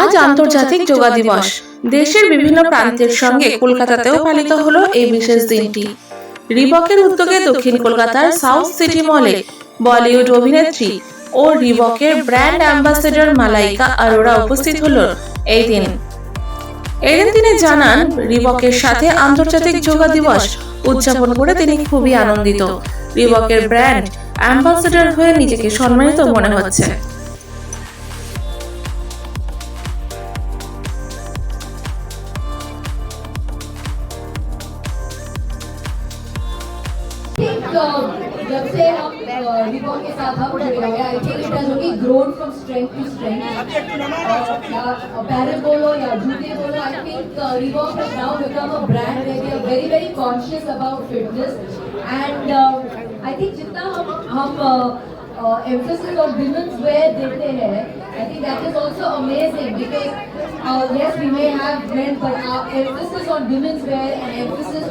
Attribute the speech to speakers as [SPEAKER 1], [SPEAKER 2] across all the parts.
[SPEAKER 1] আজ আন্তর্জাতিক যোগা দিবস। দেশের বিভিন্ন প্রান্তের সঙ্গে কলকাতাতেও পালিত হলো এই বিশেষ দিনটি। রিবকের উদ্যোগে দক্ষিণ কলকাতার সাউথ সিটি মলে বলিউড অভিনেত্রী ও রিবকের ব্র্যান্ড অ্যাম্বাসেডর মালাইকা আরোরা উপস্থিত হলো এই দিন এদিন তিনি জানান, রিবকের সাথে আন্তর্জাতিক যোগা দিবস উদযাপন করে তিনি খুবই আনন্দিত। রিবকের ব্র্যান্ড অ্যাম্বাসেডর হয়ে নিজেকে সম্মানিত মনে হচ্ছে।
[SPEAKER 2] जब से हम के साथ हैं I think it has only grown from strength to strength apparel बोलो या जूते बोलो I think Reebok has now become a brand where we are very very conscious about fitness and I think जितना हम हम emphasis on women's wear देते हैं that is also amazing because uh, yes we may have men but our emphasis on women's wear and emphasis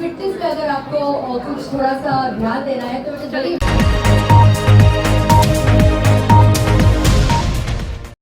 [SPEAKER 2] fitness पे अगर आपको कुछ थोड़ा सा ध्यान देना है तो वेरी